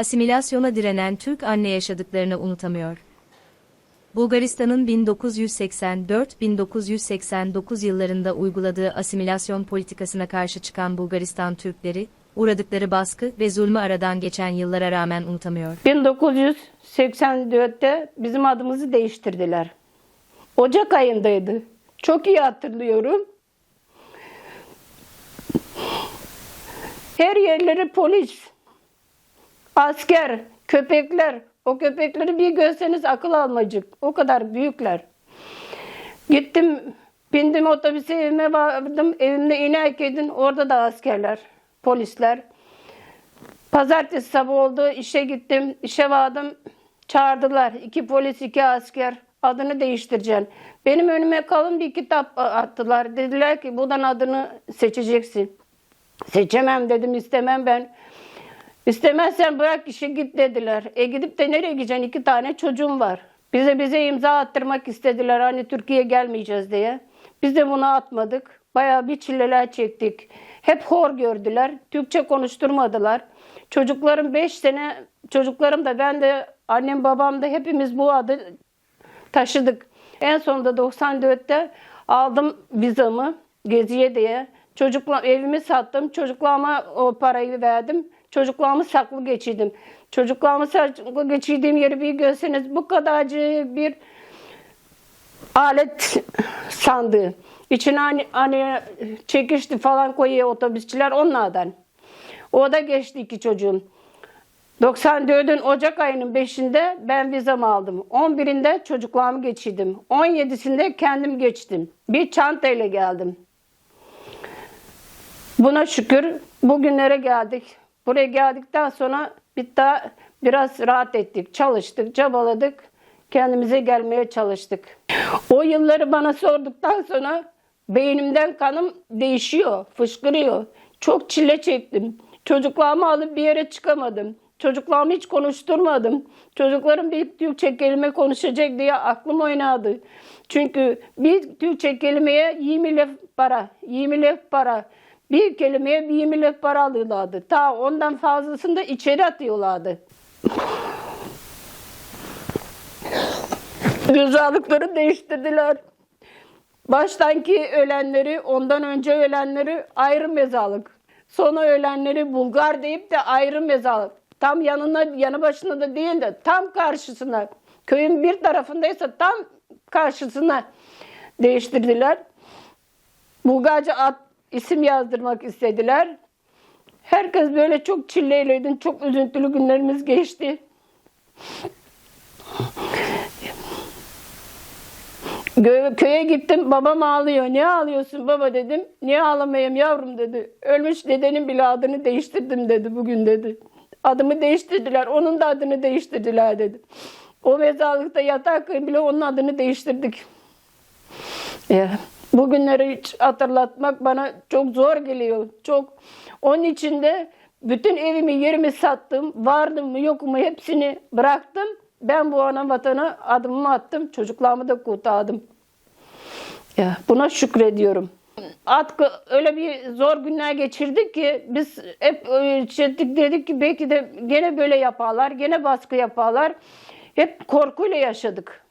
asimilasyona direnen Türk anne yaşadıklarını unutamıyor. Bulgaristan'ın 1984-1989 yıllarında uyguladığı asimilasyon politikasına karşı çıkan Bulgaristan Türkleri, uğradıkları baskı ve zulmü aradan geçen yıllara rağmen unutamıyor. 1984'te bizim adımızı değiştirdiler. Ocak ayındaydı. Çok iyi hatırlıyorum. Her yerleri polis, asker, köpekler. O köpekleri bir görseniz akıl almacık. O kadar büyükler. Gittim, bindim otobüse evime vardım. Evimde inerken orada da askerler, polisler. Pazartesi sabah oldu, işe gittim, işe vardım. Çağırdılar. İki polis, iki asker. Adını değiştireceksin. Benim önüme kalın bir kitap attılar. Dediler ki buradan adını seçeceksin. Seçemem dedim, istemem ben. İstemezsen bırak işe git dediler. E gidip de nereye gideceksin? İki tane çocuğum var. Bize bize imza attırmak istediler hani Türkiye'ye gelmeyeceğiz diye. Biz de bunu atmadık. Bayağı bir çileler çektik. Hep hor gördüler. Türkçe konuşturmadılar. Çocuklarım 5 sene, çocuklarım da ben de annem babam da hepimiz bu adı taşıdık. En sonunda 94'te aldım vizamı geziye diye. Çocukla evimi sattım. Çocuklarıma o parayı verdim. Çocuklarımı saklı geçirdim. Çocuklarımı saklı geçirdiğim yeri bir görseniz bu kadarcık bir alet sandığı. İçine hani, hani çekişti falan koyuyor otobüsçüler onlardan. O da geçti iki çocuğum. 94'ün Ocak ayının 5'inde ben vizamı aldım. 11'inde çocuklarımı geçirdim. 17'sinde kendim geçtim. Bir çantayla geldim. Buna şükür bugünlere geldik. Buraya geldikten sonra bir daha biraz rahat ettik. Çalıştık, çabaladık. Kendimize gelmeye çalıştık. O yılları bana sorduktan sonra beynimden kanım değişiyor, fışkırıyor. Çok çile çektim. Çocuklarımı alıp bir yere çıkamadım. Çocuklarımı hiç konuşturmadım. Çocuklarım bir Türkçe kelime konuşacak diye aklım oynadı. Çünkü bir Türkçe kelimeye 20 lira para, 20 lira para. Bir kelimeye 20 lira para alıyorlardı. Ta ondan fazlasını da içeri atıyorlardı. Güzellikleri değiştirdiler. Baştanki ölenleri, ondan önce ölenleri ayrı mezarlık. Sonra ölenleri Bulgar deyip de ayrı mezarlık. Tam yanına, yanı başında da değil de tam karşısına. Köyün bir tarafındaysa tam karşısına değiştirdiler. Bulgarca ad, isim yazdırmak istediler. Herkes böyle çok çileliydi, çok üzüntülü günlerimiz geçti. Köye gittim babam ağlıyor. Niye ağlıyorsun baba dedim. Niye ağlamayayım yavrum dedi. Ölmüş dedenin bile adını değiştirdim dedi bugün dedi. Adımı değiştirdiler. Onun da adını değiştirdiler dedi. O mezarlıkta yatarken bile onun adını değiştirdik. Ya, bugünleri hiç hatırlatmak bana çok zor geliyor. Çok. Onun için de bütün evimi yerimi sattım. Vardım mı yok mu hepsini bıraktım. Ben bu ana vatana adımımı attım. Çocuklarımı da kurtardım. Ya, buna şükrediyorum. Atkı öyle bir zor günler geçirdik ki biz hep e, dedik, dedik ki belki de gene böyle yaparlar, gene baskı yaparlar. Hep korkuyla yaşadık.